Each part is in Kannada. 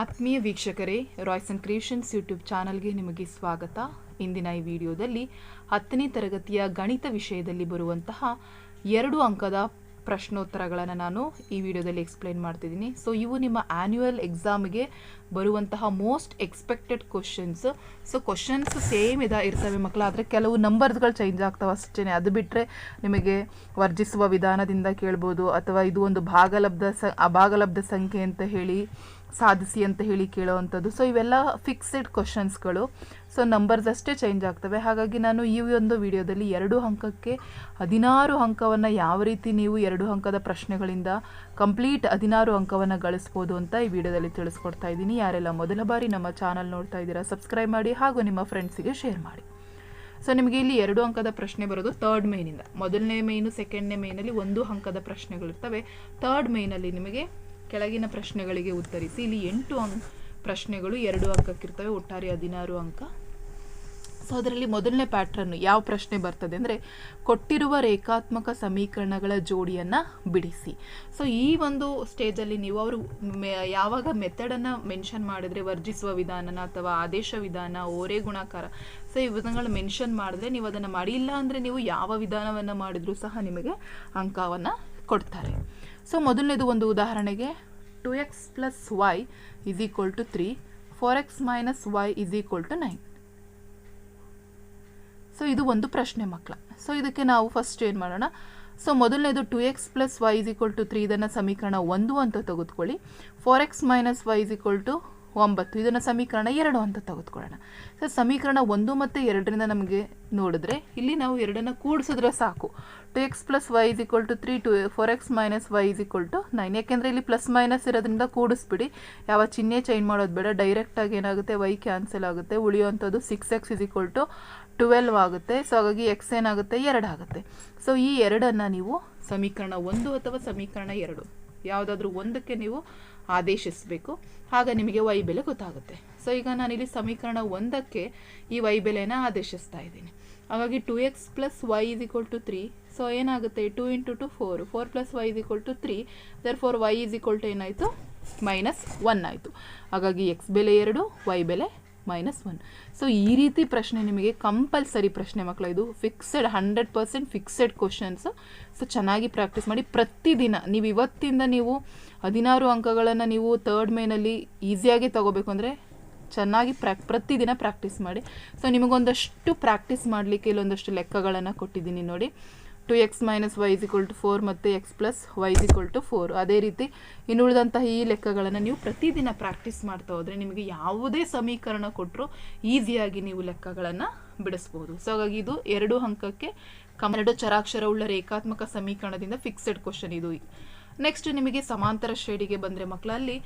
ಆತ್ಮೀಯ ವೀಕ್ಷಕರೇ, ರಾಯ್ಸ್ ಅಂಡ್ ಕ್ರಿಯೇಷನ್ಸ್ ಯೂಟ್ಯೂಬ್ ಚಾನಲ್ಗೆ ನಿಮಗೆ ಸ್ವಾಗತ. ಇಂದಿನ ಈ ವಿಡಿಯೋದಲ್ಲಿ ಹತ್ತನೇ ತರಗತಿಯ ಗಣಿತ ವಿಷಯದಲ್ಲಿ ಬರುವಂತಹ ಎರಡು ಅಂಕದ ಪ್ರಶ್ನೋತ್ತರಗಳನ್ನು ನಾನು ಈ ವಿಡಿಯೋದಲ್ಲಿ ಎಕ್ಸ್ಪ್ಲೈನ್ ಮಾಡ್ತಿದ್ದೀನಿ. ಸೊ ಇವು ನಿಮ್ಮ ಆ್ಯನ್ಯುವಲ್ ಎಕ್ಸಾಮ್ಗೆ ಬರುವಂತಹ most expected questions so questions same ಇದ ಇರ್ತವೆ ಮಕ್ಕಳು ಆದರೆ ಕೆಲವು ನಂಬರ್ಸ್ಗಳು ಚೇಂಜ್ ಆಗ್ತವೆ ಅಷ್ಟೇ ಅದು ಬಿಟ್ಟರೆ ನಿಮಗೆ ವರ್ಜಿಸುವ ವಿಧಾನದಿಂದ ಕೇಳ್ಬೋದು, ಅಥವಾ ಇದು ಒಂದು ಭಾಗಲಬ್ಧ ಸ, ಅಭಾಗಲಬ್ಧ ಸಂಖ್ಯೆ ಅಂತ ಹೇಳಿ ಸಾಧಿಸಿ ಅಂತ ಹೇಳಿ ಕೇಳೋವಂಥದ್ದು. ಸೊ ಇವೆಲ್ಲ ಫಿಕ್ಸೆಡ್ ಕ್ವಶನ್ಸ್ಗಳು ಸೊ ನಂಬರ್ಸ್ ಅಷ್ಟೇ ಚೇಂಜ್ ಆಗ್ತವೆ. ಹಾಗಾಗಿ ನಾನು ಈ ಒಂದು ವಿಡಿಯೋದಲ್ಲಿ ಎರಡು ಅಂಕಕ್ಕೆ ಹದಿನಾರು ಅಂಕವನ್ನು ಯಾವ ರೀತಿ ನೀವು ಎರಡು ಅಂಕದ ಪ್ರಶ್ನೆಗಳಿಂದ ಕಂಪ್ಲೀಟ್ ಹದಿನಾರು ಅಂಕವನ್ನು ಗಳಿಸ್ಬೋದು ಅಂತ ಈ ವಿಡಿಯೋದಲ್ಲಿ ತಿಳಿಸ್ಕೊಡ್ತಾ ಇದ್ದೀನಿ. ಯಾರೆಲ್ಲ ಮೊದಲ ಬಾರಿ ನಮ್ಮ ಚಾನಲ್ ನೋಡ್ತಾ ಇದ್ದೀರಾ ಸಬ್ಸ್ಕ್ರೈಬ್ ಮಾಡಿ ಹಾಗೂ ನಿಮ್ಮ ಫ್ರೆಂಡ್ಸಿಗೆ ಶೇರ್ ಮಾಡಿ. ಸೊ ನಿಮಗೆ ಇಲ್ಲಿ ಎರಡು ಅಂಕದ ಪ್ರಶ್ನೆ ಬರೋದು ತರ್ಡ್ ಮೇನಿಂದ ಮೊದಲನೇ ಮೇನು ಸೆಕೆಂಡ್ನೇ ಮೇನಲ್ಲಿ ಒಂದು ಅಂಕದ ಪ್ರಶ್ನೆಗಳಿರ್ತವೆ. ತರ್ಡ್ ಮೇನಲ್ಲಿ ನಿಮಗೆ ಕೆಳಗಿನ ಪ್ರಶ್ನೆಗಳಿಗೆ ಉತ್ತರಿಸಿ. ಇಲ್ಲಿ ಎಂಟು ಅಂಕ ಪ್ರಶ್ನೆಗಳು ಎರಡು ಅಂಕಕ್ಕಿರ್ತವೆ, ಒಟ್ಟಾರೆ ಹದಿನಾರು ಅಂಕ. ಸೊ ಅದರಲ್ಲಿ ಮೊದಲನೇ ಪ್ಯಾಟ್ರನ್ ಯಾವ ಪ್ರಶ್ನೆ ಬರ್ತದೆ ಅಂದರೆ, ಕೊಟ್ಟಿರುವ ರೇಖಾತ್ಮಕ ಸಮೀಕರಣಗಳ ಜೋಡಿಯನ್ನು ಬಿಡಿಸಿ. ಸೊ ಈ ಒಂದು ಸ್ಟೇಜಲ್ಲಿ ನೀವು ಅವರು ಯಾವಾಗ ಮೆಥಡನ್ನು ಮೆನ್ಷನ್ ಮಾಡಿದ್ರೆ, ವರ್ಜಿಸುವ ವಿಧಾನನ ಅಥವಾ ಆದೇಶ ವಿಧಾನ, ಓರೆ ಗುಣಾಕಾರ ಸೊ ಈ ವಿಧಾನಗಳು ಮೆನ್ಷನ್ ಮಾಡಿದ್ರೆ ನೀವು ಅದನ್ನು ಮಾಡಿಲ್ಲ ಅಂದರೆ ನೀವು ಯಾವ ವಿಧಾನವನ್ನು ಮಾಡಿದರೂ ಸಹ ನಿಮಗೆ ಅಂಕವನ್ನು ಕೊಡ್ತಾರೆ. ಸೊ ಮೊದಲನೇದು ಒಂದು ಉದಾಹರಣೆಗೆ two x plus y is equal to three four x minus y is equal to nine so ಇದು ಒಂದು ಪ್ರಶ್ನೆ ಮಕ್ಕಳ. ಸೊ ಇದಕ್ಕೆ ನಾವು ಫಸ್ಟ್ ಏನು ಮಾಡೋಣ? ಸೊ ಮೊದಲನೇದು two x plus y is equal to three ಇದನ್ನು ಸಮೀಕರಣ ಒಂದು ಅಂತ ತೆಗೆದುಕೊಳ್ಳಿ. Four x minus y is equal to ಒಂಬತ್ತು. ಇದನ್ನು ಸಮೀಕರಣ ಎರಡು ಅಂತ ತೆಗೆದುಕೊಳ್ಳೋಣ. ಸೊ ಸಮೀಕರಣ ಒಂದು ಮತ್ತು ಎರಡರಿಂದ ನಮಗೆ ನೋಡಿದ್ರೆ ಇಲ್ಲಿ ನಾವು ಎರಡನ್ನು ಕೂಡಿಸಿದ್ರೆ ಸಾಕು. Two x plus y is equal to three two four x minus y is equal to nine ಯಾಕೆಂದರೆ ಇಲ್ಲಿ ಪ್ಲಸ್ ಮೈನಸ್ ಇರೋದ್ರಿಂದ ಕೂಡಿಸ್ಬಿಡಿ. ಯಾವ ಚಿಹ್ನೆ ಚೇಂಜ್ ಮಾಡೋದು ಬೇಡ. ಡೈರೆಕ್ಟಾಗಿ ಏನಾಗುತ್ತೆ? ವೈ ಕ್ಯಾನ್ಸಲ್ ಆಗುತ್ತೆ. ಉಳಿಯುವಂಥದ್ದು six x is equal to twelve ಆಗುತ್ತೆ. ಸೊ ಹಾಗಾಗಿ ಎಕ್ಸ್ ಏನಾಗುತ್ತೆ? ಎರಡು ಆಗುತ್ತೆ. ಸೊ ಈ ಎರಡನ್ನು ನೀವು ಸಮೀಕರಣ ಒಂದು ಅಥವಾ ಸಮೀಕರಣ ಎರಡು, ಯಾವುದಾದ್ರೂ ಒಂದಕ್ಕೆ ನೀವು ಆದೇಶಿಸಬೇಕು. ಆಗ ನಿಮಗೆ ವೈ ಬೆಲೆ ಗೊತ್ತಾಗುತ್ತೆ. ಸೊ ಈಗ ನಾನಿಲ್ಲಿ ಸಮೀಕರಣ ಒಂದಕ್ಕೆ ಈ ವೈ ಬೆಲೆನ ಆದೇಶಿಸ್ತಾ ಇದ್ದೀನಿ. ಹಾಗಾಗಿ two x plus y is equal to three so ಏನಾಗುತ್ತೆ? Two into two four four plus y is equal to three there four y is equal to ಏನಾಯಿತು? ಮೈನಸ್ ಒನ್ ಆಯಿತು. ಹಾಗಾಗಿ ಎಕ್ಸ್ ಬೆಲೆ ಎರಡು ವೈ ಬೆಲೆ ಮೈನಸ್ ಒನ್ ಸೊ ಈ ರೀತಿ ಪ್ರಶ್ನೆ ನಿಮಗೆ ಕಂಪಲ್ಸರಿ ಪ್ರಶ್ನೆ ಮಕ್ಕಳು ಇದು fixed hundred percent fixed questions so ಚೆನ್ನಾಗಿ ಪ್ರಾಕ್ಟೀಸ್ ಮಾಡಿ ಪ್ರತಿದಿನ, ನೀವು ಇವತ್ತಿಂದ ನೀವು ಹದಿನಾರು ಅಂಕಗಳನ್ನು ನೀವು ತರ್ಡ್ ಮೇನಲ್ಲಿ ಈಸಿಯಾಗಿ ತಗೋಬೇಕು ಅಂದರೆ ಚೆನ್ನಾಗಿ ಪ್ರ್ಯಾಕ್ ಪ್ರತಿದಿನ ಪ್ರಾಕ್ಟೀಸ್ ಮಾಡಿ. ಸೊ ನಿಮಗೊಂದಷ್ಟು ಪ್ರಾಕ್ಟೀಸ್ ಮಾಡಲಿಕ್ಕೆ ಇಲ್ಲೊಂದಷ್ಟು ಲೆಕ್ಕಗಳನ್ನು ಕೊಟ್ಟಿದ್ದೀನಿ ನೋಡಿ. Two x minus y is equal to four ಮತ್ತು x plus y is equal to four ಅದೇ ರೀತಿ ಇನ್ನುಳಿದಂತಹ ಈ ಲೆಕ್ಕಗಳನ್ನು ನೀವು ಪ್ರತಿದಿನ ಪ್ರಾಕ್ಟೀಸ್ ಮಾಡ್ತಾ ಹೋದರೆ ನಿಮಗೆ ಯಾವುದೇ ಸಮೀಕರಣ ಕೊಟ್ಟರು ಈಸಿಯಾಗಿ ನೀವು ಲೆಕ್ಕಗಳನ್ನು ಬಿಡಿಸ್ಬೋದು. ಸೊ ಹಾಗಾಗಿ ಇದು ಎರಡು ಅಂಕಕ್ಕೆ ಎರಡು ಚರಾಕ್ಷರವುಳ್ಳ ರೇಖಾತ್ಮಕ ಸಮೀಕರಣದಿಂದ ಫಿಕ್ಸೆಡ್ ಕ್ವಶನ್ ಇದು. ನೆಕ್ಸ್ಟ್ ನಿಮಗೆ ಸಮಾಂತರ ಶ್ರೇಣಿಗೆ ಬಂದರೆ ಮಕ್ಕಳಲ್ಲಿ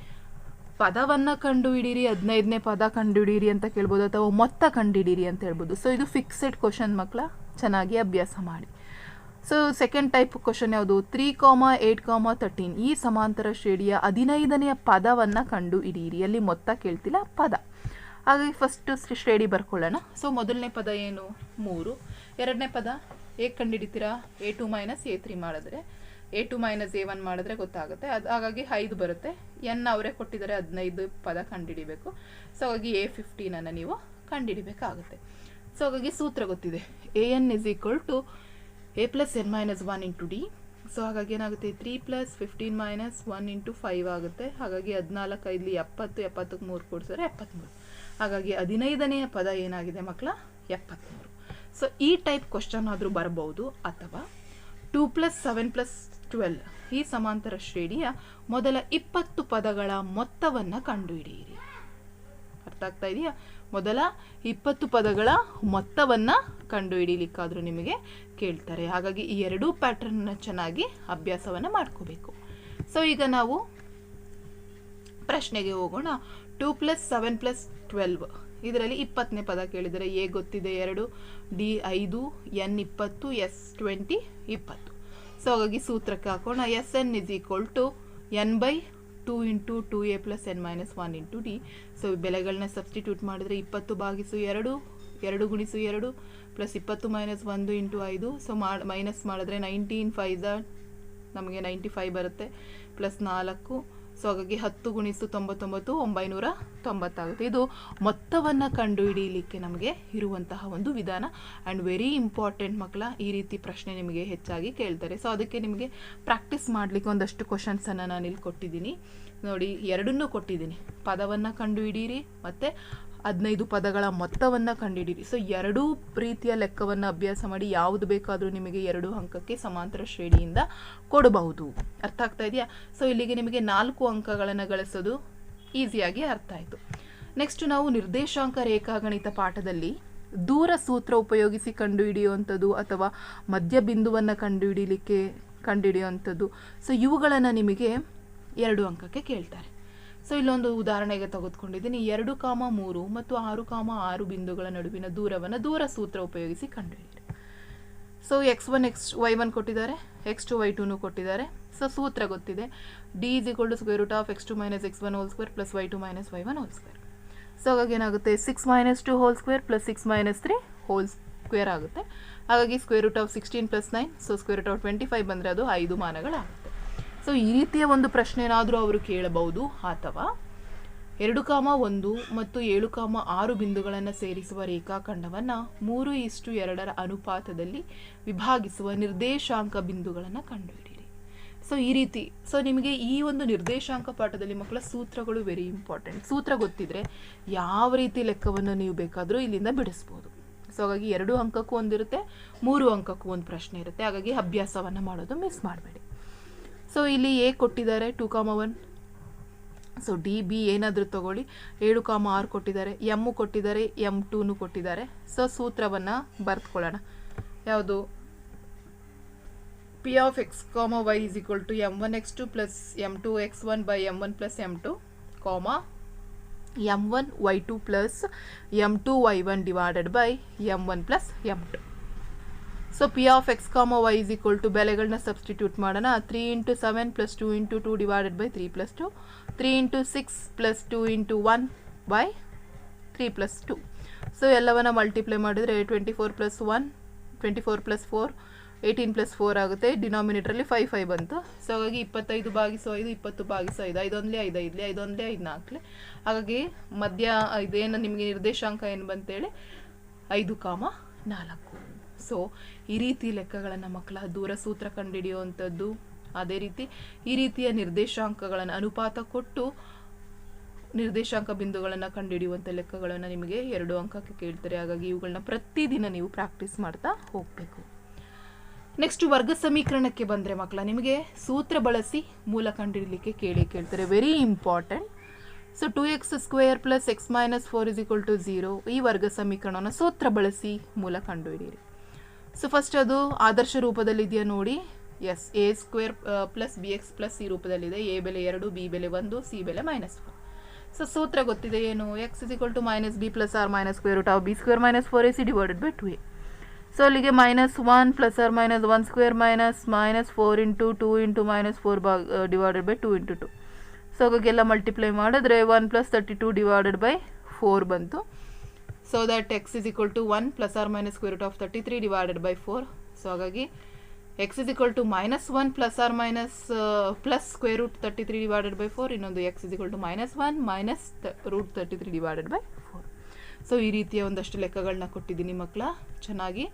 ಪದವನ್ನು ಕಂಡುಹಿಡೀರಿ, ಹದಿನೈದನೇ ಪದ ಕಂಡುಹಿಡೀರಿ ಅಂತ ಕೇಳ್ಬೋದು ಅಥವಾ ಮೊತ್ತ ಕಂಡುಹಿಡೀರಿ ಅಂತ ಹೇಳ್ಬೋದು. ಸೊ ಇದು ಫಿಕ್ಸೆಡ್ ಕ್ವಶನ್ ಮಕ್ಕಳ ಚೆನ್ನಾಗಿ ಅಭ್ಯಾಸ ಮಾಡಿ. ಸೊ ಸೆಕೆಂಡ್ ಟೈಪ್ ಕ್ವಶನ್ ಯಾವುದು? Three comma eight comma thirteen ಈ ಸಮಾಂತರ ಶ್ರೇಣಿಯ ಹದಿನೈದನೆಯ ಪದವನ್ನು ಕಂಡು ಹಿಡಿಯಿರಿ ಅಲ್ಲಿ ಮೊತ್ತ ಕೇಳ್ತಿಲ್ಲ, ಪದ. ಹಾಗಾಗಿ ಫಸ್ಟ್ ಶ್ರೇಣಿ ಬರ್ಕೊಳ್ಳೋಣ. ಸೊ ಮೊದಲನೇ ಪದ ಏನು? ಮೂರು. ಎರಡನೇ ಪದ ಹೇಗೆ ಕಂಡುಹಿಡಿತೀರಾ? A two minus a three ಮಾಡಿದ್ರೆ. A two minus a one ಮಾಡಿದ್ರೆ ಗೊತ್ತಾಗುತ್ತೆ. ಅದು ಹಾಗಾಗಿ ಐದು ಬರುತ್ತೆ. ಎನ್ ಅವರೇ ಕೊಟ್ಟಿದ್ದಾರೆ, ಹದಿನೈದು ಪದ ಕಂಡುಹಿಡಿಬೇಕು ಸೊ ಹಾಗಾಗಿ ಎ ಫಿಫ್ಟೀನನ್ನು ನೀವು ಕಂಡುಹಿಡಿಬೇಕಾಗುತ್ತೆ ಸೊ ಹಾಗಾಗಿ ಸೂತ್ರ ಗೊತ್ತಿದೆ. A n is equal to a plus n minus one into d so ಹಾಗಾಗಿ ಏನಾಗುತ್ತೆ? Three plus fifteen minus one into five ಆಗುತ್ತೆ. ಹಾಗಾಗಿ ಹದಿನಾಲ್ಕು, ಐದಲಿ ಎಪ್ಪತ್ತು, ಎಪ್ಪತ್ತಕ್ಕೆ ಮೂರು ಕೊಡಿಸಿದ್ರೆ ಎಪ್ಪತ್ತ್ಮೂರು ಹಾಗಾಗಿ ಹದಿನೈದನೆಯ ಪದ ಏನಾಗಿದೆ ಮಕ್ಕಳ ಎಪ್ಪತ್ತ್ಮೂರು ಸೊ ಈ ಟೈಪ್ ಕ್ವಶನ್ ಆದರೂ ಬರಬಹುದು ಅಥವಾ two plus seven plus twelve ಈ ಸಮಾಂತರ ಶ್ರೇಣಿಯ ಮೊದಲ ಇಪ್ಪತ್ತು ಪದಗಳ ಮೊತ್ತವನ್ನು ಕಂಡುಹಿಡಿಯಿರಿ. ಅರ್ಥ ಆಗ್ತಾ ಇದೆಯಾ? ಮೊದಲ ಇಪ್ಪತ್ತು ಪದಗಳ ಮೊತ್ತವನ್ನು ಕಂಡುಹಿಡಿಯಲಿಕ್ಕಾದರೂ ನಿಮಗೆ ಕೇಳ್ತಾರೆ. ಹಾಗಾಗಿ ಈ ಎರಡೂ ಪ್ಯಾಟ್ರನ್ನ ಚೆನ್ನಾಗಿ ಅಭ್ಯಾಸವನ್ನು ಮಾಡ್ಕೋಬೇಕು. ಸೊ ಈಗ ನಾವು ಪ್ರಶ್ನೆಗೆ ಹೋಗೋಣ. Two plus seven plus twelve ಇದರಲ್ಲಿ ಇಪ್ಪತ್ತನೇ ಪದ ಕೇಳಿದರೆ ಎ ಗೊತ್ತಿದೆ ಎರಡು ಡಿ ಐದು ಎನ್ ಇಪ್ಪತ್ತು ಎಸ್ ಟ್ವೆಂಟಿ ಇಪ್ಪತ್ತು. ಸೊ ಹಾಗಾಗಿ ಸೂತ್ರಕ್ಕೆ ಹಾಕೋಣ. S n is equal to n by two into two a plus n minus one into d so ಬೆಲೆಗಳನ್ನ ಸಬ್ಸ್ಟಿಟ್ಯೂಟ್ ಮಾಡಿದರೆ ಇಪ್ಪತ್ತು ಭಾಗಿಸು ಎರಡು ಎರಡು ಗುಣಿಸು ಎರಡು ಪ್ಲಸ್ ಇಪ್ಪತ್ತು ಮೈನಸ್ ಒಂದು ಇಂಟು ಐದು. ಸೊ ಮಾಡಿ ಮೈನಸ್ ಮಾಡಿದ್ರೆ ಫೈವ್ ನಮಗೆ ನೈಂಟಿ ಫೈವ್ ಬರುತ್ತೆ. ಪ್ಲಸ್ ನಾಲ್ಕು ಸೊ ಹಾಗಾಗಿ ಹತ್ತು ಗುಣಿಸು ತೊಂಬತ್ತೊಂಬತ್ತು, ಒಂಬೈನೂರ ತೊಂಬತ್ತಾಗುತ್ತೆ. ಇದು ಮೊತ್ತವನ್ನು ಕಂಡುಹಿಡಿಯಲಿಕ್ಕೆ ನಮಗೆ ಇರುವಂತಹ ಒಂದು ವಿಧಾನ. ಆ್ಯಂಡ್ ವೆರಿ ಇಂಪಾರ್ಟೆಂಟ್ ಮಕ್ಕಳ ಈ ರೀತಿ ಪ್ರಶ್ನೆ ನಿಮಗೆ ಹೆಚ್ಚಾಗಿ ಕೇಳ್ತಾರೆ. ಸೊ ಅದಕ್ಕೆ ನಿಮಗೆ ಪ್ರಾಕ್ಟೀಸ್ ಮಾಡಲಿಕ್ಕೆ ಒಂದಷ್ಟು ಕ್ವಶನ್ಸನ್ನು ನಾನು ಇಲ್ಲಿ ಕೊಟ್ಟಿದ್ದೀನಿ. ನೋಡಿ, ಎರಡನ್ನೂ ಕೊಟ್ಟಿದ್ದೀನಿ. ಪದವನ್ನು ಕಂಡುಹಿಡೀರಿ, ಮತ್ತು ಹದಿನೈದು ಪದಗಳ ಮೊತ್ತವನ್ನು ಕಂಡುಹಿಡಿರಿ ಸೊ ಎರಡೂ ರೀತಿಯ ಲೆಕ್ಕವನ್ನು ಅಭ್ಯಾಸ ಮಾಡಿ ಯಾವುದು ಬೇಕಾದರೂ ನಿಮಗೆ ಎರಡು ಅಂಕಕ್ಕೆ ಸಮಾಂತರ ಶ್ರೇಣಿಯಿಂದ ಕೊಡಬಹುದು. ಅರ್ಥ ಆಗ್ತಾ ಇದೆಯಾ? ಸೊ ಇಲ್ಲಿಗೆ ನಿಮಗೆ ನಾಲ್ಕು ಅಂಕಗಳನ್ನು ಗಳಿಸೋದು ಈಸಿಯಾಗಿ ಅರ್ಥ ಆಯಿತು. ನೆಕ್ಸ್ಟ್ ನಾವು ನಿರ್ದೇಶಾಂಕ ರೇಖಾಗಣಿತ ಪಾಠದಲ್ಲಿ ದೂರ ಸೂತ್ರ ಉಪಯೋಗಿಸಿ ಕಂಡುಹಿಡಿಯುವಂಥದ್ದು ಅಥವಾ ಮಧ್ಯಬಿಂದುವನ್ನು ಕಂಡುಹಿಡಿಯಲಿಕ್ಕೆ ಕಂಡುಹಿಡಿಯುವಂಥದ್ದು. ಸೊ ಇವುಗಳನ್ನು ನಿಮಗೆ ಎರಡು ಅಂಕಕ್ಕೆ ಕೇಳ್ತಾರೆ. ಸೊ, ಇಲ್ಲೊಂದು ಉದಾಹರಣೆಗೆ ತೆಗೆದುಕೊಂಡಿದ್ದೀನಿ. ಎರಡು ಕಾಮ ಮೂರು ಮತ್ತು ಆರು ಕಾಮ ಆರು ಬಿಂದುಗಳ ನಡುವಿನ ದೂರವನ್ನು ದೂರ ಸೂತ್ರ ಉಪಯೋಗಿಸಿ ಕಂಡುಹಿಡಿಯಿರಿ. So, x one, x y one ಕೊಟ್ಟಿದ್ದಾರೆ. ಎಕ್ಸ್ ಟು ವೈ ಟೂನು ಕೊಟ್ಟಿದ್ದಾರೆ. ಸೊ, ಸೂತ್ರ ಗೊತ್ತಿದೆ. D is equal to square root of x two minus x one whole square plus y two minus y one whole square. So, ಹಾಗಾಗಿ ಏನಾಗುತ್ತೆ? Six minus two whole square plus six minus three whole square ಆಗುತ್ತೆ. ಹಾಗಾಗಿ square root of sixteen plus nine, so square root of twenty five ಬಂದರೆ ಅದು ಐದು ಮಾನಗಳಾಗುತ್ತೆ. ಸೊ ಈ ರೀತಿಯ ಒಂದು ಪ್ರಶ್ನೆ ಏನಾದರೂ ಅವರು ಕೇಳಬಹುದು, ಅಥವಾ ಎರಡು ಕಾಮ ಒಂದು ಮತ್ತು ಏಳು ಕಾಮ ಆರು ಬಿಂದುಗಳನ್ನು ಸೇರಿಸುವ ರೇಖಾಖಂಡವನ್ನು ಮೂರು ಇಷ್ಟು ಎರಡರ ಅನುಪಾತದಲ್ಲಿ ವಿಭಾಗಿಸುವ ನಿರ್ದೇಶಾಂಕ ಬಿಂದುಗಳನ್ನು ಕಂಡುಹಿಡಿಯಿರಿ. ಸೊ ಈ ರೀತಿ ಸೊ ನಿಮಗೆ ಈ ಒಂದು ನಿರ್ದೇಶಾಂಕ ಪಾಠದಲ್ಲಿ ಮಕ್ಕಳ ಸೂತ್ರಗಳು ವೆರಿ ಇಂಪಾರ್ಟೆಂಟ್ ಸೂತ್ರ ಗೊತ್ತಿದ್ರೆ ಯಾವ ರೀತಿ ಲೆಕ್ಕವನ್ನು ನೀವು ಬೇಕಾದರೂ ಇಲ್ಲಿಂದ ಬಿಡಿಸ್ಬೋದು. ಸೊ ಹಾಗಾಗಿ ಎರಡು ಅಂಕಕ್ಕೂ ಒಂದಿರುತ್ತೆ, ಮೂರು ಅಂಕಕ್ಕೂ ಒಂದು ಪ್ರಶ್ನೆ ಇರುತ್ತೆ. ಹಾಗಾಗಿ ಅಭ್ಯಾಸವನ್ನು ಮಾಡೋದು ಮಿಸ್ ಮಾಡಬೇಡಿ. ಸೊ ಇಲ್ಲಿ ಎ ಕೊಟ್ಟಿದ್ದಾರೆ two comma one so D B ಏನಾದರೂ ತಗೊಳ್ಳಿ. ಏಳು ಕಾಮ ಆರು ಕೊಟ್ಟಿದ್ದಾರೆ ಎಮ್ಮು ಕೊಟ್ಟಿದ್ದಾರೆ ಎಂ ಟೂನು ಕೊಟ್ಟಿದ್ದಾರೆ. ಸೊ ಸೂತ್ರವನ್ನು ಬರೆದುಕೊಳ್ಳೋಣ ಯಾವುದು? P of x comma y is equal to m one x two plus m two x one by m one plus m two comma m one y two plus m two y one divided by m one plus m two so p of x comma y is equal to ಬೆಲೆಗಳನ್ನ ಸಬ್ಸ್ಟಿಟ್ಯೂಟ್ ಮಾಡೋಣ three into seven plus two into two divided by three plus two three into six plus two into one by three plus two so ಎಲ್ಲವನ್ನ ಮಲ್ಟಿಪ್ಲೈ ಮಾಡಿದರೆ twenty four plus one twenty four plus four eighteen plus four ಆಗುತ್ತೆ ಡಿನಾಮಿನೇಟ್ರಲ್ಲಿ ಫೈವ್ ಫೈವ್ ಬಂತು ಸೊ ಹಾಗಾಗಿ ಇಪ್ಪತ್ತೈದು ಬಾಗಿಸು ಐದು ಇಪ್ಪತ್ತು ಬಾಗಿಸು ಐದು ಐದೊಂದಲೇ ಐದು ಐದಲೇ ಐದೊಂದಲೇ ಐದು ನಾಲ್ಕಲೆ ಹಾಗಾಗಿ ಮಧ್ಯ ಇದೇನು ನಿಮಗೆ ನಿರ್ದೇಶಾಂಕ ಏನು ಬಂತೇಳಿ ಐದು ಕಾಮ ನಾಲ್ಕು ಸೊ ಈ ರೀತಿ ಲೆಕ್ಕಗಳನ್ನು ಮಕ್ಕಳ ದೂರ ಸೂತ್ರ ಕಂಡುಹಿಡಿಯುವಂಥದ್ದು, ಅದೇ ರೀತಿ ಈ ರೀತಿಯ ನಿರ್ದೇಶಾಂಕಗಳನ್ನು ಅನುಪಾತ ಕೊಟ್ಟು ನಿರ್ದೇಶಾಂಕ ಬಿಂದುಗಳನ್ನು ಕಂಡುಹಿಡಿಯುವಂಥ ಲೆಕ್ಕಗಳನ್ನು ನಿಮಗೆ ಎರಡು ಅಂಕಕ್ಕೆ ಕೇಳ್ತಾರೆ. ಹಾಗಾಗಿ ಇವುಗಳನ್ನ ಪ್ರತಿದಿನ ನೀವು ಪ್ರಾಕ್ಟೀಸ್ ಮಾಡ್ತಾ ಹೋಗಬೇಕು. ನೆಕ್ಸ್ಟ್ ವರ್ಗ ಸಮೀಕರಣಕ್ಕೆ ಬಂದರೆ ಮಕ್ಕಳ, ನಿಮಗೆ ಸೂತ್ರ ಬಳಸಿ ಮೂಲ ಕಂಡುಹಿಡಲಿಕ್ಕೆ ಕೇಳಿ ಕೇಳ್ತಾರೆ. Very important so two x square plus x minus four is equal to zero ಈ ವರ್ಗ ಸಮೀಕರಣವನ್ನು ಸೂತ್ರ ಬಳಸಿ ಮೂಲ ಕಂಡುಹಿಡಿಯಿರಿ. ಸೊ ಫಸ್ಟ್ ಅದು ಆದರ್ಶ ರೂಪದಲ್ಲಿ ಇದೆಯಾ ನೋಡಿ yes a square plus b x plus c ರೂಪದಲ್ಲಿದೆ. ಎ ಬೆಲೆ ಎರಡು ಬಿ ಬೆಲೆ ಒಂದು ಸಿ ಬೆಲೆ ಮೈನಸ್ ಫೋರ್ ಸೊ ಸೂತ್ರ ಗೊತ್ತಿದೆ ಏನು? X is equal to minus b plus or minus square root of b square minus four a c divided by two a so ಅಲ್ಲಿಗೆ minus one plus or minus one square minus minus four into two into minus four ಬಾ divided by two into two so ಹಾಗಾಗೆಲ್ಲ multiply ಮಾಡಿದ್ರೆ one plus thirty two divided by four ಬಂತು. So that x is equal to one plus or minus square root of thirty three divided by four so ಹಾಗಾಗಿ x is equal to minus one plus or minus plus square root thirty three divided by four ಇನ್ನೊಂದು x is equal to minus one minus root thirty three divided by four so ಈ ರೀತಿಯ ಒಂದಷ್ಟು ಲೆಕ್ಕಗಳನ್ನ ಕೊಟ್ಟಿದ್ದೀನಿ ಮಕ್ಕಳ ಚೆನ್ನಾಗಿ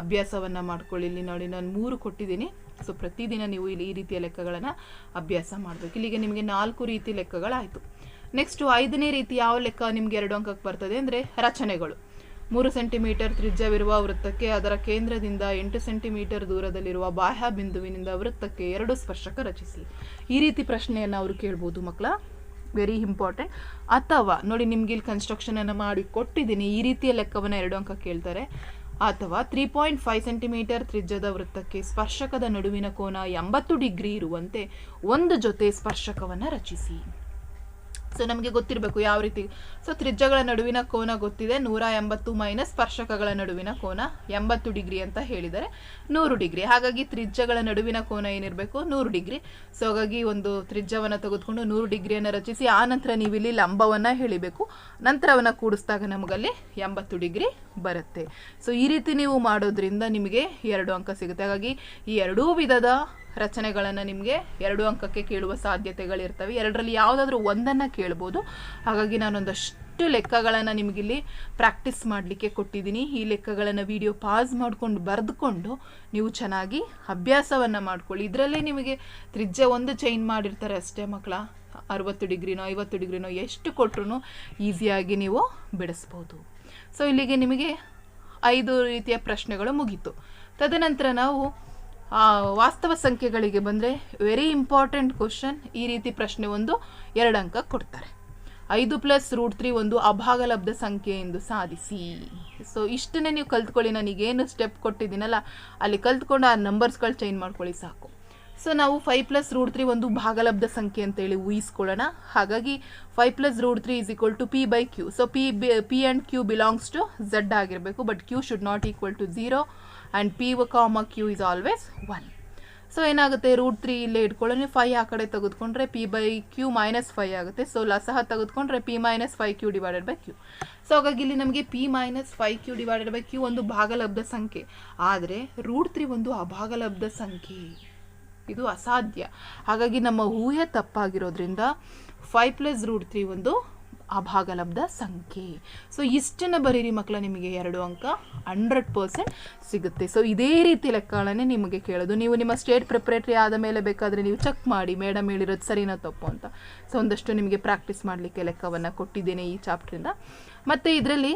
ಅಭ್ಯಾಸವನ್ನು ಮಾಡ್ಕೊಳ್ಳಿ. ಇಲ್ಲಿ ನೋಡಿ ನಾನು ಮೂರು ಕೊಟ್ಟಿದ್ದೀನಿ. ಸೊ ಪ್ರತಿದಿನ ನೀವು ಇಲ್ಲಿ ಈ ರೀತಿಯ ಲೆಕ್ಕಗಳನ್ನು ಅಭ್ಯಾಸ ಮಾಡಬೇಕು. ಇಲ್ಲಿಗೆ ನಿಮಗೆ ನಾಲ್ಕು ರೀತಿ ಲೆಕ್ಕಗಳಾಯಿತು. ನೆಕ್ಸ್ಟು ಐದನೇ ರೀತಿ ಯಾವ ಲೆಕ್ಕ ನಿಮಗೆ ಎರಡು ಅಂಕಕ್ಕೆ ಬರ್ತದೆ ಅಂದರೆ ರಚನೆಗಳು. ಮೂರು ಸೆಂಟಿಮೀಟರ್ ತ್ರಿಜ್ಯವಿರುವ ವೃತ್ತಕ್ಕೆ ಅದರ ಕೇಂದ್ರದಿಂದ ಎಂಟು ಸೆಂಟಿಮೀಟರ್ ದೂರದಲ್ಲಿರುವ ಬಾಹ್ಯ ಬಿಂದುವಿನಿಂದ ವೃತ್ತಕ್ಕೆ ಎರಡು ಸ್ಪರ್ಶಕ ರಚಿಸಿ. ಈ ರೀತಿ ಪ್ರಶ್ನೆಯನ್ನು ಅವರು ಕೇಳ್ಬೋದು ಮಕ್ಕಳ. ವೆರಿ ಇಂಪಾರ್ಟೆಂಟ್ ಅಥವಾ ನೋಡಿ ನಿಮ್ಗೆ ಇಲ್ಲಿ ಕನ್ಸ್ಟ್ರಕ್ಷನನ್ನು ಮಾಡಿ ಕೊಟ್ಟಿದ್ದೀನಿ. ಈ ರೀತಿಯ ಲೆಕ್ಕವನ್ನು ಎರಡು ಅಂಕ ಕೇಳ್ತಾರೆ. ಅಥವಾ ತ್ರೀ ಪಾಯಿಂಟ್ ಫೈವ್ ಸೆಂಟಿಮೀಟರ್ ತ್ರಿಜ್ಯದ ವೃತ್ತಕ್ಕೆ ಸ್ಪರ್ಶಕದ ನಡುವಿನ ಕೋನ ಎಂಬತ್ತು ಡಿಗ್ರಿ ಇರುವಂತೆ ಒಂದು ಜೊತೆ ಸ್ಪರ್ಶಕವನ್ನು ರಚಿಸಿ. ಸೊ ನಮಗೆ ಗೊತ್ತಿರಬೇಕು ಯಾವ ರೀತಿ. ಸೊ ತ್ರಿಜ್ಯಗಳ ನಡುವಿನ ಕೋನ ಗೊತ್ತಿದೆ. ನೂರ ಎಂಬತ್ತು ಮೈನಸ್ ಸ್ಪರ್ಶಕಗಳ ನಡುವಿನ ಕೋನ ಎಂಬತ್ತು ಡಿಗ್ರಿ ಅಂತ ಹೇಳಿದರೆ ನೂರು ಡಿಗ್ರಿ. ಹಾಗಾಗಿ ತ್ರಿಜ್ಯಗಳ ನಡುವಿನ ಕೋನ ಏನಿರಬೇಕು? ನೂರು ಡಿಗ್ರಿ. ಸೊ ಹಾಗಾಗಿ ಒಂದು ತ್ರಿಜ್ಯವನ್ನು ತೆಗೆದುಕೊಂಡು ನೂರು ಡಿಗ್ರಿಯನ್ನು ರಚಿಸಿ, ಆ ನಂತರ ನೀವು ಇಲ್ಲಿ ಲಂಬವನ್ನು ಹೇಳಿಬೇಕು. ನಂತರವನ್ನು ಕೂಡಿಸಿದಾಗ ನಮಗಲ್ಲಿ ಎಂಬತ್ತು ಡಿಗ್ರಿ ಬರುತ್ತೆ. ಸೊ ಈ ರೀತಿ ನೀವು ಮಾಡೋದ್ರಿಂದ ನಿಮಗೆ ಎರಡು ಅಂಕ ಸಿಗುತ್ತೆ. ಹಾಗಾಗಿ ಈ ಎರಡೂ ವಿಧದ ರಚನೆಗಳನ್ನು ನಿಮಗೆ ಎರಡು ಅಂಕಕ್ಕೆ ಕೇಳುವ ಸಾಧ್ಯತೆಗಳಿರ್ತವೆ. ಎರಡರಲ್ಲಿ ಯಾವುದಾದ್ರೂ ಒಂದನ್ನು ಕೇಳ್ಬೋದು. ಹಾಗಾಗಿ ನಾನೊಂದಷ್ಟು ಲೆಕ್ಕಗಳನ್ನು ನಿಮಗಿಲ್ಲಿ ಪ್ರಾಕ್ಟೀಸ್ ಮಾಡಲಿಕ್ಕೆ ಕೊಟ್ಟಿದ್ದೀನಿ. ಈ ಲೆಕ್ಕಗಳನ್ನು ವಿಡಿಯೋ ಪಾಸ್ ಮಾಡಿಕೊಂಡು ಬರೆದುಕೊಂಡು ನೀವು ಚೆನ್ನಾಗಿ ಅಭ್ಯಾಸವನ್ನು ಮಾಡ್ಕೊಳ್ಳಿ. ಇದರಲ್ಲೇ ನಿಮಗೆ ತ್ರಿಜ್ಯ ಒಂದು ಚೈನ್ ಮಾಡಿರ್ತಾರೆ ಅಷ್ಟೇ ಮಕ್ಕಳ. ಅರವತ್ತು ಡಿಗ್ರಿನೋ, ಐವತ್ತು ಡಿಗ್ರಿನೋ, ಎಷ್ಟು ಕೊಟ್ಟರು ಈಸಿಯಾಗಿ ನೀವು ಬಿಡಿಸ್ಬೋದು. ಸೊ ಇಲ್ಲಿಗೆ ನಿಮಗೆ ಐದು ರೀತಿಯ ಪ್ರಶ್ನೆಗಳು ಮುಗೀತು. ತದನಂತರ ನಾವು ವಾಸ್ತವ ಸಂಖ್ಯೆಗಳಿಗೆ ಬಂದರೆ ವೆರಿ ಇಂಪಾರ್ಟೆಂಟ್ ಕ್ವಶನ್ ಈ ರೀತಿ ಪ್ರಶ್ನೆ ಒಂದು, ಎರಡು ಅಂಕ ಕೊಡ್ತಾರೆ. ಐದು ಪ್ಲಸ್ ರೂಟ್ ತ್ರೀ ಒಂದು ಅಭಾಗಲಬ್ಧ ಸಂಖ್ಯೆ ಎಂದು ಸಾಧಿಸಿ. ಸೊ ಇಷ್ಟನ್ನೇ ನೀವು ಕಲ್ತ್ಕೊಳ್ಳಿ. ನನಗೇನು ಸ್ಟೆಪ್ ಕೊಟ್ಟಿದ್ದೀನಲ್ಲ, ಅಲ್ಲಿ ಕಲ್ತ್ಕೊಂಡು ಆ ನಂಬರ್ಸ್ಗಳು ಚೇಂಜ್ ಮಾಡ್ಕೊಳ್ಳಿ ಸಾಕು. ಸೊ ನಾವು ಫೈವ್ ಪ್ಲಸ್ ರೂಟ್ ತ್ರೀ ಒಂದು ಭಾಗಲಬ್ಧ ಸಂಖ್ಯೆ ಅಂತೇಳಿ ಊಹಿಸ್ಕೊಳ್ಳೋಣ. ಹಾಗಾಗಿ five plus root three is equal to p by q so p p and q belongs to z ಆಗಿರಬೇಕು but q should not equal to zero and p comma q is always one so ಏನಾಗುತ್ತೆ? ರೂಟ್ ತ್ರೀ ಇಲ್ಲೇ ಇಟ್ಕೊಳ್ಳೋಣ. ಫೈ ಆ ಕಡೆ ತೆಗೆದುಕೊಂಡ್ರೆ p by q minus five ಆಗುತ್ತೆ. ಸೊ ಲಸಹ ತೆಗೆದುಕೊಂಡ್ರೆ p minus five q divided by q so ಹಾಗಾಗಿ ಇಲ್ಲಿ ನಮಗೆ p minus five q divided by q ಒಂದು ಭಾಗಲಬ್ಧ ಸಂಖ್ಯೆ. ಆದರೆ ರೂಟ್ ತ್ರೀ ಒಂದು ಅಭಾಗಲಬ್ಧ ಸಂಖ್ಯೆ. ಇದು ಅಸಾಧ್ಯ. ಹಾಗಾಗಿ ನಮ್ಮ ಊಹೆ ತಪ್ಪಾಗಿರೋದ್ರಿಂದ ಫೈವ್ ಪ್ಲಸ್ ರೂಟ್ ತ್ರೀ ಒಂದು ಅಭಾಗಲಬ್ಧ ಸಂಖ್ಯೆ. ಸೊ ಇಷ್ಟನ್ನು ಬರೀರಿ ಮಕ್ಕಳ ನಿಮಗೆ ಎರಡು ಅಂಕ ಹಂಡ್ರೆಡ್ ಪರ್ಸೆಂಟ್ ಸಿಗುತ್ತೆ. ಸೊ ಇದೇ ರೀತಿ ಲೆಕ್ಕಗಳನ್ನೇ ನಿಮಗೆ ಕೇಳೋದು. ನೀವು ನಿಮ್ಮ ಸ್ಟೇಟ್ ಪ್ರಿಪ್ರೇಟ್ರಿ ಆದ ಮೇಲೆ ಬೇಕಾದರೆ ನೀವು ಚೆಕ್ ಮಾಡಿ ಮೇಡಮ್ ಹೇಳಿರೋದು ಸರಿನಾ ತಪ್ಪು ಅಂತ. ಸೊ ಒಂದಷ್ಟು ನಿಮಗೆ ಪ್ರಾಕ್ಟೀಸ್ ಮಾಡಲಿಕ್ಕೆ ಲೆಕ್ಕವನ್ನು ಕೊಟ್ಟಿದ್ದೇನೆ ಈ ಚಾಪ್ಟ್ರಿಂದ ಮತ್ತು ಇದರಲ್ಲಿ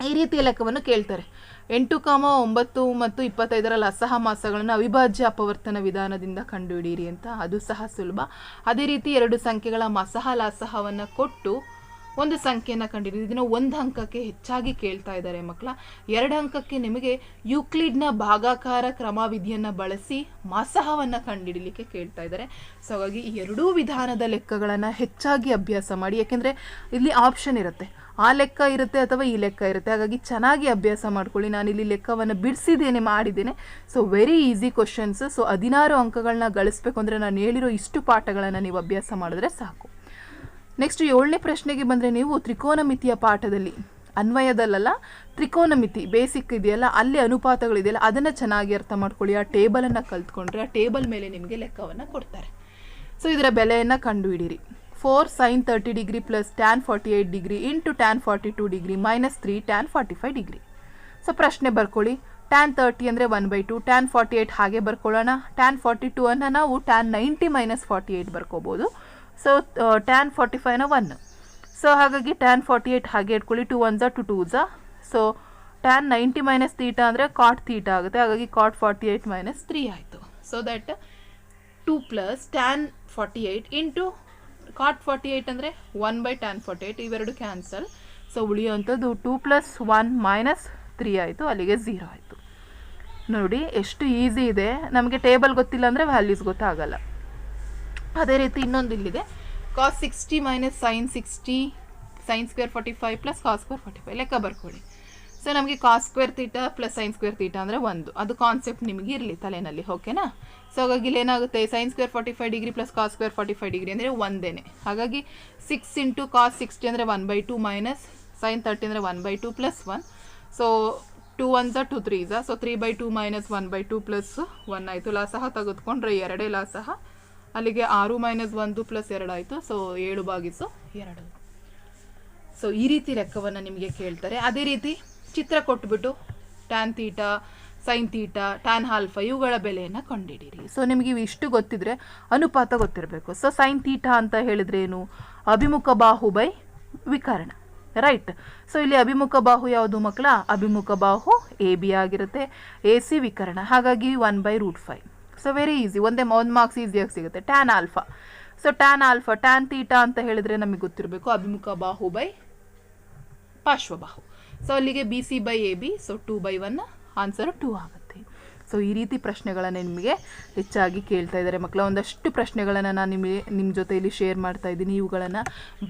ಈ ರೀತಿಯ ಲೆಕ್ಕವನ್ನು ಕೇಳ್ತಾರೆ. ಎಂಟು ಕಾಮ ಒಂಬತ್ತು ಮತ್ತು ಇಪ್ಪತ್ತೈದರಲ್ಲಿ ಅಸಹ ಮಾಸಗಳನ್ನು ಅವಿಭಾಜ್ಯ ಅಪವರ್ತನ ವಿಧಾನದಿಂದ ಕಂಡುಹಿಡಿಯಿರಿ ಅಂತ ಅದು ಸಹ ಸುಲಭ. ಅದೇ ರೀತಿ ಎರಡು ಸಂಖ್ಯೆಗಳ ಮಸಹ ಲಾಸಹವನ್ನು ಕೊಟ್ಟು ಒಂದು ಸಂಖ್ಯೆಯನ್ನು ಕಂಡುಹಿಡಿದು ಇದನ್ನು ಒಂದು ಅಂಕಕ್ಕೆ ಹೆಚ್ಚಾಗಿ ಕೇಳ್ತಾ ಇದ್ದಾರೆ ಮಕ್ಕಳ. ಎರಡು ಅಂಕಕ್ಕೆ ನಿಮಗೆ ಯೂಕ್ಲಿಡ್ನ ಭಾಗಾಕಾರ ಕ್ರಮವಿಧಿಯನ್ನು ಬಳಸಿ ಮಸಹವನ್ನು ಕಂಡುಹಿಡಲಿಕ್ಕೆ ಕೇಳ್ತಾ ಇದ್ದಾರೆ. ಸೊ, ಹಾಗಾಗಿ ಎರಡೂ ವಿಧಾನದ ಲೆಕ್ಕಗಳನ್ನು ಹೆಚ್ಚಾಗಿ ಅಭ್ಯಾಸ ಮಾಡಿ. ಯಾಕೆಂದರೆ ಇಲ್ಲಿ ಆಪ್ಷನ್ ಇರುತ್ತೆ. ಆ ಲೆಕ್ಕ ಇರುತ್ತೆ ಅಥವಾ ಈ ಲೆಕ್ಕ ಇರುತ್ತೆ. ಹಾಗಾಗಿ ಚೆನ್ನಾಗಿ ಅಭ್ಯಾಸ ಮಾಡ್ಕೊಳ್ಳಿ. ನಾನು ಇಲ್ಲಿ ಲೆಕ್ಕವನ್ನು ಬಿಡಿಸಿದ್ದೇನೆ, ಮಾಡಿದ್ದೇನೆ. So very easy questions so ಹದಿನಾರು ಅಂಕಗಳನ್ನ ಗಳಿಸ್ಬೇಕು ಅಂದರೆ ನಾನು ಹೇಳಿರೋ ಇಷ್ಟು ಪಾಠಗಳನ್ನು ನೀವು ಅಭ್ಯಾಸ ಮಾಡಿದ್ರೆ ಸಾಕು. ನೆಕ್ಸ್ಟ್ ಏಳನೇ ಪ್ರಶ್ನೆಗೆ ಬಂದರೆ ನೀವು ತ್ರಿಕೋನಮಿತಿಯ ಪಾಠದಲ್ಲಿ ಅನ್ವಯದಲ್ಲ ತ್ರಿಕೋನಮಿತಿ ಬೇಸಿಕ್ ಇದೆಯಲ್ಲ, ಅಲ್ಲಿ ಅನುಪಾತಗಳಿದೆಯಲ್ಲ, ಅದನ್ನು ಚೆನ್ನಾಗಿ ಅರ್ಥ ಮಾಡ್ಕೊಳ್ಳಿ. ಆ ಟೇಬಲನ್ನು ಕಲ್ತ್ಕೊಂಡ್ರೆ ಆ ಟೇಬಲ್ ಮೇಲೆ ನಿಮಗೆ ಲೆಕ್ಕವನ್ನು ಕೊಡ್ತಾರೆ. ಸೊ ಇದರ ಬೆಲೆಯನ್ನು ಕಂಡುಹಿಡಿರಿ four sine thirty degree plus tan forty eight degree into tan degree three tan forty five degree so ಪ್ರಶ್ನೆ ಬರ್ಕೊಳ್ಳಿ. ಟ್ಯಾನ್ ತರ್ಟಿ ಅಂದರೆ one by two tan forty eight ಹಾಗೆ ಬರ್ಕೊಳ್ಳೋಣ. ಟ್ಯಾನ್ ಫಾರ್ಟಿ ಟು ಅನ್ನು ನಾವು tan ninety minus forty eight ಬರ್ಕೋಬೋದು so tan forty ಫೈವ್ನ ಒನ್ ಸೊ ಹಾಗಾಗಿ ಟ್ಯಾನ್ ಫಾರ್ಟಿ ಏಯ್ಟ್ ಹಾಗೆ ಇಟ್ಕೊಳ್ಳಿ. ಟು ಒನ್ ಝಾ two two Jha so tan ninety minus theta ಅಂದರೆ ಕಾಟ್ ತೀಟಾ ಆಗುತ್ತೆ. ಹಾಗಾಗಿ cot forty eight minus three ಆಯಿತು. So that two plus tan forty eight into cot forty eight ಅಂದರೆ one by tan forty eight ಇವೆರಡು cancel so ಉಳಿಯುವಂಥದ್ದು two plus one minus three ಆಯಿತು, ಅಲ್ಲಿಗೆ ಝೀರೋ ಆಯಿತು. ನೋಡಿ, ಎಷ್ಟು ಈಸಿ ಇದೆ. ನಮಗೆ ಟೇಬಲ್ ಗೊತ್ತಿಲ್ಲ ಅಂದರೆ ವ್ಯಾಲ್ಯೂಸ್ ಗೊತ್ತಾಗಲ್ಲ. ಅದೇ ರೀತಿ ಇನ್ನೊಂದು ಇಲ್ಲಿದೆ. Cos sixty minus sine sixty sine square forty five plus cos square forty five ಲೆಕ್ಕ ಬರ್ಕೊಳ್ಳಿ. ಸೊ ನಮಗೆ cos square theta plus sine square theta ಅಂದರೆ ಒಂದು. ಅದು ಕಾನ್ಸೆಪ್ಟ್ ನಿಮಗೆ ಇರಲಿ ತಲೆನಲ್ಲಿ ಓಕೆನಾ ಸೊ ಹಾಗಾಗಿ ಇಲ್ಲಿ ಏನಾಗುತ್ತೆ? Sine square forty five degree plus cos square forty five degree ಅಂದರೆ ಒಂದೇ ಹಾಗಾಗಿ ಸಿಕ್ಸ್ ಇಂಟು ಕಾಸ್ ಸಿಕ್ಸ್ಟಿ ಅಂದರೆ one by two minus sine thirty ಅಂದರೆ one by two plus one so two once two two three ಝ so three by two minus one by two plus one ಆಯಿತು. ಲಾ ಸಹ ತೆಗೆದುಕೊಂಡ್ರೆ ಎರಡೇ ಲಾ ಸಹ ಅಲ್ಲಿಗೆ ಆರು ಮೈನಸ್ ಒಂದು ಪ್ಲಸ್ ಎರಡು ಆಯಿತು. ಸೊ ಏಳು ಬಾಗಿಸು ಎರಡು. ಸೊ ಈ ರೀತಿ ಲೆಕ್ಕವನ್ನು ನಿಮಗೆ ಕೇಳ್ತಾರೆ. ಅದೇ ರೀತಿ ಚಿತ್ರ ಕೊಟ್ಬಿಟ್ಟು tan theta sine theta tan alpha ಇವುಗಳ ಬೆಲೆಯನ್ನು ಕಂಡುಹಿಡೀರಿ ಸೊ ನಿಮಗೆ ಇವು ಇಷ್ಟು ಗೊತ್ತಿದ್ರೆ ಅನುಪಾತ ಗೊತ್ತಿರಬೇಕು. ಸೊ ಸೈನ್ ತೀಟಾ ಅಂತ ಹೇಳಿದ್ರೆ ಏನು? ಅಭಿಮುಖ ಬಾಹು ಬೈ ವಿಕರ್ಣ. ರೈಟ್ ಸೊ ಇಲ್ಲಿ ಅಭಿಮುಖ ಬಾಹು ಯಾವುದು ಮಕ್ಕಳ? ಅಭಿಮುಖ ಬಾಹು ಎ ಬಿ ಆಗಿರುತ್ತೆ. ಎ ಸಿ ವಿಕರಣ. ಹಾಗಾಗಿ one by root five so very easy ಒಂದೇ ಒಂದು ಮಾರ್ಕ್ಸ್ ಈಸಿಯಾಗಿ ಸಿಗುತ್ತೆ. Tan alpha so tan alpha tan theta ಅಂತ ಹೇಳಿದ್ರೆ ನಮಗೆ ಗೊತ್ತಿರಬೇಕು ಅಭಿಮುಖ ಬಾಹು ಬೈ ಪಾರ್ಶ್ವಬಾಹು. ಸೊ ಅಲ್ಲಿಗೆ b c by a b so two by one answer two ಆಗುತ್ತೆ. ಸೊ ಈ ರೀತಿ ಪ್ರಶ್ನೆಗಳನ್ನು ನಿಮಗೆ ಹೆಚ್ಚಾಗಿ ಕೇಳ್ತಾ ಇದ್ದಾರೆ ಮಕ್ಕಳ. ಒಂದಷ್ಟು ಪ್ರಶ್ನೆಗಳನ್ನು ನಾನು ನಿಮಗೆ ನಿಮ್ಮ ಜೊತೆಯಲ್ಲಿ ಶೇರ್ ಮಾಡ್ತಾ ಇದ್ದೀನಿ. ಇವುಗಳನ್ನು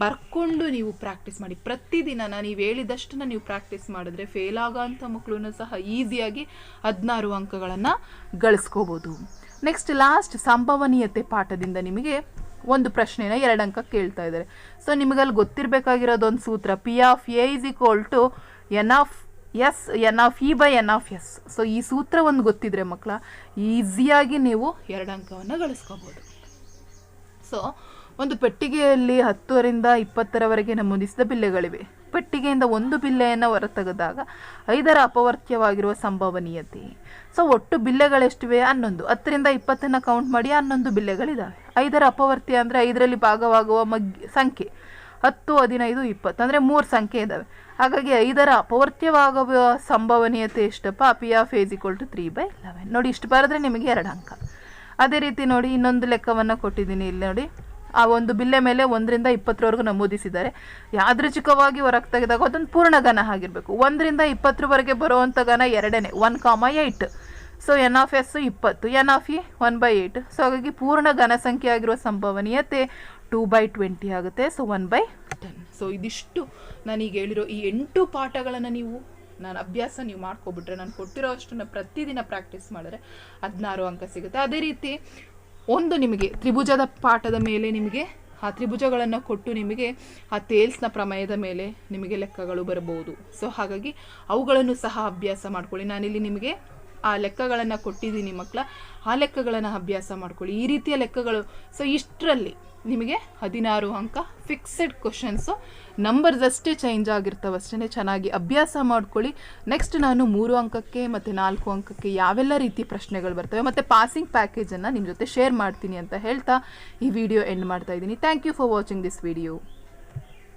ಬರ್ಕೊಂಡು ನೀವು ಪ್ರಾಕ್ಟೀಸ್ ಮಾಡಿ. ಪ್ರತಿದಿನ ನೀವು ಹೇಳಿದಷ್ಟನ್ನು ನೀವು ಪ್ರಾಕ್ಟೀಸ್ ಮಾಡಿದ್ರೆ ಫೇಲ್ ಆಗೋಂಥ ಮಕ್ಕಳನ್ನು ಸಹ ಈಸಿಯಾಗಿ ಹದಿನಾರು ಅಂಕಗಳನ್ನು ಗಳಿಸ್ಕೋಬೋದು. ನೆಕ್ಸ್ಟ್ ಲಾಸ್ಟ್ ಸಂಭವನೀಯತೆ ಪಾಠದಿಂದ ನಿಮಗೆ ಒಂದು ಪ್ರಶ್ನೆನ ಎರಡು ಅಂಕ ಕೇಳ್ತಾ ಇದ್ದಾರೆ. ಸೊ ನಿಮಗಲ್ಲಿ ಗೊತ್ತಿರಬೇಕಾಗಿರೋದೊಂದು ಸೂತ್ರ p of a is equal to n of s n of e by n of s so ಈ ಸೂತ್ರ ಒಂದು ಗೊತ್ತಿದ್ರೆ ಮಕ್ಕಳ, ಈಸಿಯಾಗಿ ನೀವು ಎರಡು ಅಂಕವನ್ನು ಗಳಿಸ್ಕೋಬೋದು. ಸೊ ಒಂದು ಪೆಟ್ಟಿಗೆಯಲ್ಲಿ ಹತ್ತರಿಂದ ಇಪ್ಪತ್ತರವರೆಗೆ ನಮೂದಿಸಿದ ಬಿಲ್ಲೆಗಳಿವೆ. ಪೆಟ್ಟಿಗೆಯಿಂದ ಒಂದು ಬಿಲ್ಲೆಯನ್ನು ಹೊರತೆಗೆದಾಗ ಐದರ ಅಪವರ್ತ್ಯವಾಗಿರುವ ಸಂಭವನೀಯತೆ. ಸೊ ಒಟ್ಟು ಬಿಲ್ಲೆಗಳೆಷ್ಟಿವೆ? ಹನ್ನೊಂದು. ಹತ್ತರಿಂದ ಇಪ್ಪತ್ತನ್ನು ಕೌಂಟ್ ಮಾಡಿ ಹನ್ನೊಂದು ಬಿಲ್ಲೆಗಳಿದ್ದಾವೆ ಐದರ ಅಪವರ್ತ್ಯ ಅಂದರೆ ಐದರಲ್ಲಿ ಭಾಗವಾಗುವ ಮಗ್, ಸಂಖ್ಯೆ. ಹತ್ತು, ಹದಿನೈದು, ಇಪ್ಪತ್ತು, ಅಂದರೆ ಮೂರು ಸಂಖ್ಯೆ ಇದ್ದಾವೆ. ಹಾಗಾಗಿ ಐದರ ಅಪವರ್ತ್ಯವಾಗುವ ಸಂಭವನೀಯತೆ ಎಷ್ಟಪ್ಪ? P of e equal to three by eleven ನೋಡಿ, ಇಷ್ಟು ಬಾರದ್ರೆ ನಿಮಗೆ ಎರಡು ಅಂಕ. ಅದೇ ರೀತಿ ನೋಡಿ, ಇನ್ನೊಂದು ಲೆಕ್ಕವನ್ನು ಕೊಟ್ಟಿದ್ದೀನಿ ಇಲ್ಲಿ ನೋಡಿ. ಆ ಒಂದು ಬಿಲ್ಲೆ ಮೇಲೆ ಒಂದರಿಂದ ಇಪ್ಪತ್ತರವರೆಗೂ ನಮೂದಿಸಿದ್ದಾರೆ. ಯಾದೃಚ್ಛಿಕವಾಗಿ ಹೊರಗೆ ತೆಗೆದಾಗ ಅದೊಂದು ಪೂರ್ಣ ಘನ ಆಗಿರಬೇಕು. ಒಂದರಿಂದ ಇಪ್ಪತ್ತರವರೆಗೆ ಬರುವಂಥ ಘನ ಎರಡನೇ one comma eight so n of s ಇಪ್ಪತ್ತು n of e one by eight so ಹಾಗಾಗಿ ಪೂರ್ಣ ಘನ ಸಂಖ್ಯೆ ಆಗಿರುವ ಸಂಭವನೀಯತೆ ಟೂ ಬೈ ಟ್ವೆಂಟಿ ಆಗುತ್ತೆ. So one by ten so ಇದಿಷ್ಟು ನಾನೀಗ ಹೇಳಿರೋ ಈ ಎಂಟು ಪಾಠಗಳನ್ನು ನೀವು, ನಾನು ಅಭ್ಯಾಸ ನೀವು ಮಾಡ್ಕೊಬಿಟ್ರೆ, ನಾನು ಕೊಟ್ಟಿರೋ ಅಷ್ಟನ್ನು ಪ್ರತಿದಿನ ಪ್ರಾಕ್ಟೀಸ್ ಮಾಡಿದ್ರೆ ಹದಿನಾರು ಅಂಕ ಸಿಗುತ್ತೆ. ಅದೇ ರೀತಿ ಒಂದು ನಿಮಗೆ ತ್ರಿಭುಜದ ಪಾಠದ ಮೇಲೆ ನಿಮಗೆ, ಆ ತ್ರಿಭುಜಗಳನ್ನು ಕೊಟ್ಟು ನಿಮಗೆ ಆ ತೇಲ್ಸ್ನ ಪ್ರಮೇಯದ ಮೇಲೆ ನಿಮಗೆ ಲೆಕ್ಕಗಳು ಬರಬಹುದು. ಸೊ ಹಾಗಾಗಿ ಅವುಗಳನ್ನು ಸಹ ಅಭ್ಯಾಸ ಮಾಡ್ಕೊಳ್ಳಿ. ನಾನಿಲ್ಲಿ ನಿಮಗೆ ಆ ಲೆಕ್ಕಗಳನ್ನು ಕೊಟ್ಟಿದ್ದೀನಿ ಮಕ್ಕಳ ಆ ಲೆಕ್ಕಗಳನ್ನು ಅಭ್ಯಾಸ ಮಾಡ್ಕೊಳ್ಳಿ. ಈ ರೀತಿಯ ಲೆಕ್ಕಗಳು ಸೊ ಇಷ್ಟರಲ್ಲಿ ನಿಮಗೆ ಹದಿನಾರು ಅಂಕ ಫಿಕ್ಸೆಡ್ ಕ್ವಶನ್ಸು ನಂಬರ್ಸ್ ಅಷ್ಟೇ ಚೇಂಜ್ ಆಗಿರ್ತವೆ ಅಷ್ಟೇ ಚೆನ್ನಾಗಿ ಅಭ್ಯಾಸ ಮಾಡ್ಕೊಳ್ಳಿ. ನೆಕ್ಸ್ಟ್ ನಾನು ಮೂರು ಅಂಕಕ್ಕೆ ಮತ್ತು ನಾಲ್ಕು ಅಂಕಕ್ಕೆ ಯಾವೆಲ್ಲ ರೀತಿ ಪ್ರಶ್ನೆಗಳು ಬರ್ತವೆ ಮತ್ತು ಪಾಸಿಂಗ್ ಪ್ಯಾಕೇಜನ್ನು ನಿಮ್ಮ ಜೊತೆ ಶೇರ್ ಮಾಡ್ತೀನಿ ಅಂತ ಹೇಳ್ತಾ ಈ ವಿಡಿಯೋ ಎಂಡ್ ಮಾಡ್ತಾ ಇದ್ದೀನಿ. Thank you for watching this video